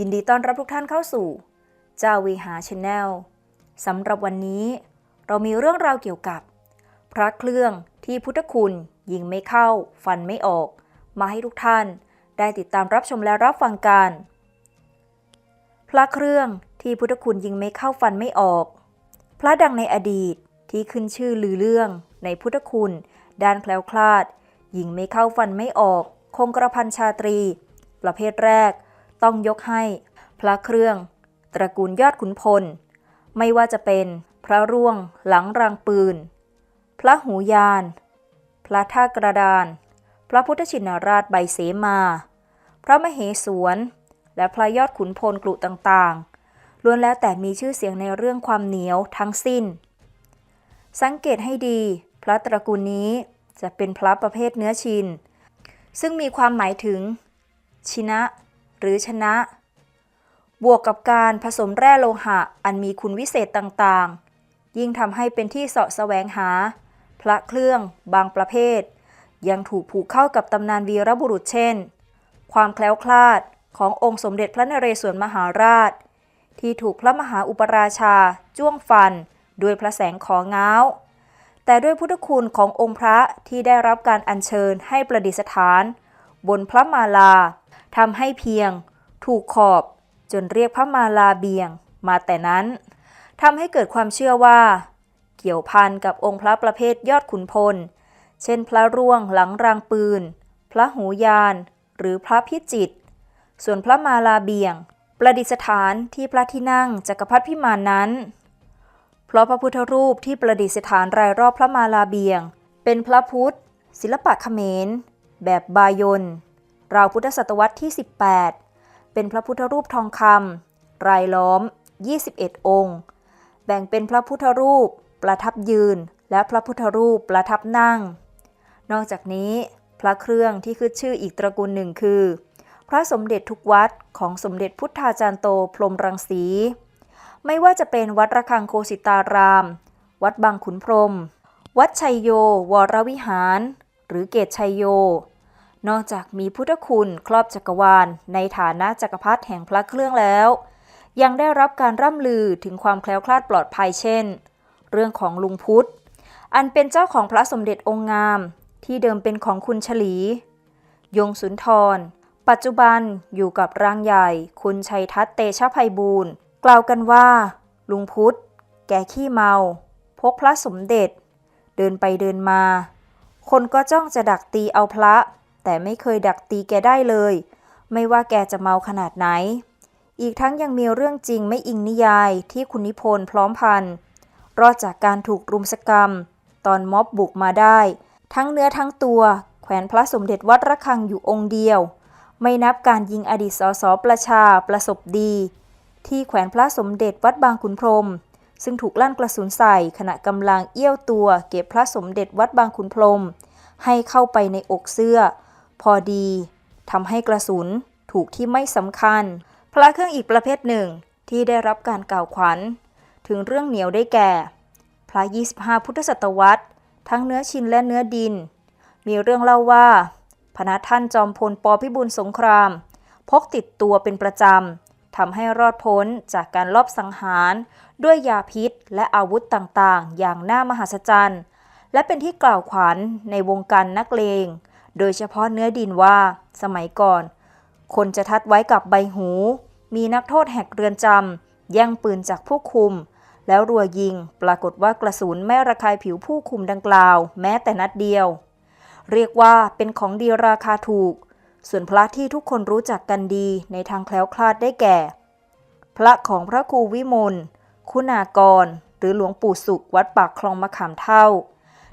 ยินดีต้อนรับทุกท่านเข้าสู่เจ้าวีหาชาแนลสำหรับวันนี้ เรามีเรื่องราวเกี่ยวกับ พระเครื่องที่พุทธคุณยิงไม่เข้า ฟันไม่ออก มาให้ทุกท่านได้ติดตามรับชมและรับฟังกัน พระเครื่องที่พุทธคุณยิงไม่เข้าฟันไม่ออก พระดังในอดีตที่ขึ้นชื่อลือเรื่องในพุทธคุณ ด้านแคล้วคลาดยิงไม่เข้าฟันไม่ออก คงกระพันชาตรี ประเภทแรก ต้องยกให้ พระเครื่อง ตระกูลยอดขุนพล ไม่ว่าจะเป็นพระร่วงหลังรางปืน พระหูยาน พระท่ากระดาน พระพุทธชินราชใบเสมา พระมเหสวนและพระยอดขุนพลกลุต่างๆ ล้วนแล้วแต่มีชื่อเสียงในเรื่องความเหนียวทั้งสิ้น สังเกตให้ดี พระตระกูลนี้จะเป็นพระประเภทเนื้อชิน ซึ่งมีความหมายถึง ชินะ หรือชนะ บวกกับการผสมแร่โลหะอันมีคุณวิเศษต่างๆ ยิ่งทำให้เป็นที่เสาะแสวงหา พระเครื่องบางประเภท ยังถูกผูกเข้ากับตำนานวีรบุรุษเช่น ความแคล้วคลาดขององค์สมเด็จพระนเรศวรมหาราช ที่ถูกพระมหาอุปราชาจ้วงฟันด้วยพระแสงของง้าว แต่ด้วยพุทธคุณขององค์พระที่ได้รับการอัญเชิญให้ประดิษฐาน บนพระมาลา ทำให้เพียง ถูกขอบจนเรียกพระมาลาเบียง มาแต่นั้นทำให้เกิดความเชื่อว่า เกี่ยวพันกับองค์พระประเภทยอดขุนพล เช่นพระร่วงหลังรางปืน พระหูยาน หรือพระพิจิต ส่วนพระมาลาเบียง ประดิษฐานที่พระที่นั่งจักรพรรดิพิมานนั้น เพราะพระพุทธรูปที่ประดิษฐานรายรอบพระมาลาเบียง เป็นพระพุทธ ศิลปะเขมร แบบบายน ราวพุทธศตวรรษที่ 18 เป็นพระพุทธรูปทองคำรายล้อม 21 องค์ แบ่งเป็นพระพุทธรูปประทับยืน และพระพุทธรูปประทับนั่ง นอกจากนี้พระเครื่องที่ขึ้นชื่ออีกตระกูลหนึ่งคือ พระสมเด็จทุกวัดของสมเด็จพุทธาจารย์โตพรมรังสี ไม่ว่าจะเป็นวัดระฆังโคสิตาราม วัดบางขุนพรหมวัดชัยโยวรวิหาร หรือเกตชัยโย นอกจากมีพุทธคุณครอบจักรวาล ในฐานะจักรพรรดิแห่งพระเครื่องแล้ว ยังได้รับการร่ำลือถึงความแคล้วคลาดปลอดภัยเช่น เรื่องของลุงพุทธ อันเป็นเจ้าของพระสมเด็จองค์งาม ที่เดิมเป็นของคุณฉลี ยงสุนทร ปัจจุบันอยู่กับร่างใหญ่ คุณชัยทัศเตชะภัยบูรณ์ กล่าวกันว่า ลุงพุทธ แกขี้เมา พกพระสมเด็จ เดินไปเดินมา คนก็จ้องจะดักตีเอาพระ แต่ไม่เคยดักตีแกได้เลย ไม่ว่าแกจะเมาขนาดไหน อีกทั้งยังมีเรื่องจริงไม่อิงนิยายที่คุณนิพนธ์พร้อมพันธ์รอดจากการถูกรุมสกรรม ตอนม็อบบุกมาได้ ทั้งเนื้อทั้งตัว แขวนพระสมเด็จวัดระฆังอยู่องค์เดียว ไม่นับการยิงอดีตสสประชาประสบดี ที่แขวนพระสมเด็จวัดบางขุนพรหมซึ่งถูกลั่นกระสุนใส่ขณะกำลังเอี้ยวตัว เก็บพระสมเด็จวัดบางขุนพรหมให้เข้าไปในอกเสื้อ พอดีทำให้กระสุนถูกที่ไม่สำคัญ พระเครื่องอีกประเภทหนึ่งที่ได้รับการกล่าวขวัญ ถึงเรื่องเหนียวได้แก่ พระ 25 พุทธศตวรรษ ทั้งเนื้อชินและเนื้อดิน มีเรื่องเล่าว่า พระท่านจอมพลปพิบูลสงคราม พกติดตัวเป็นประจำทำให้รอดพ้นจากการลอบสังหาร ด้วยยาพิษและอาวุธต่างๆ อย่างน่ามหัศจรรย์และเป็นที่กล่าวขวัญในวงการนักเลง โดยเฉพาะเนื้อดินว่า สมัยก่อน คนจะทัดไว้กับใบหู มีนักโทษแหกเรือนจำแย่งปืนจากผู้คุม แล้วรัวยิง ปรากฏว่ากระสุนไม่ระคายผิวผู้คุมดังกล่าว แม้แต่นัดเดียว เรียกว่าเป็นของดีราคาถูก ส่วนพระที่ทุกคนรู้จักกันดีในทางแคล้วคลาดได้แก่ พระของพระครูวิมล คุณากร หรือหลวงปู่สุขวัดปากคลองมะขามเท่า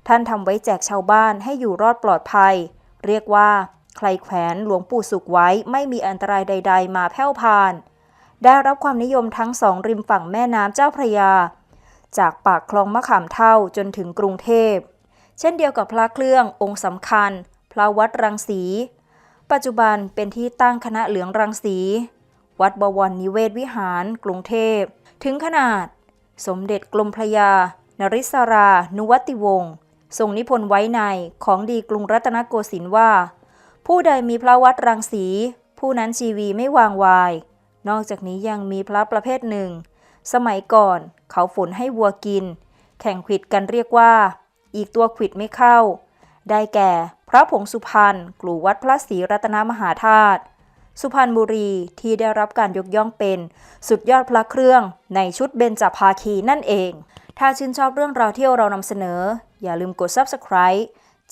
ท่านทำไว้แจกชาวบ้านให้อยู่รอดปลอดภัย เรียกว่า ใครแขวนหลวงปู่สุขไว้ไม่มีอันตรายใด ๆ มาแผ่วพาน ได้รับความนิยมทั้งสองริมฝั่งแม่น้ำเจ้าพระยา จากปากคลองมะขามเท่าจนถึงกรุงเทพ เช่นเดียวกับพระเครื่ององค์สำคัญ พระวัดรังสี ปัจจุบันเป็นที่ตั้งคณะเหลืองรังสี วัดบวรนิเวศวิหาร กรุงเทพ ถึงขนาด สมเด็จกรมพระยานริศรา นุวัติวงศ์ ทรงนิพนธ์ไว้ในของดีกรุงรัตนโกสินทร์ว่า ผู้ใดมีพระวัดรังสี ผู้นั้นชีวีไม่วางวาย นอกจากนี้ยังมีพระประเภทหนึ่ง สมัยก่อนเขาฝนให้วัวกิน แข่งขิดกันเรียกว่า อีกตัวขิดไม่เข้า ได้แก่พระผงสุพรรณกลูวัดพระศรีรัตนมหาธาตุสุพรรณบุรีที่ได้รับการยกย่องเป็น สุดยอดพระเครื่องในชุดเบญจภาคีนั่นเอง ถ้าชื่นชอบเรื่องราวที่เรานำเสนอ อย่าลืมกด subscribe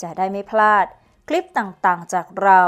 จะได้ไม่พลาดคลิปต่างๆจากเรา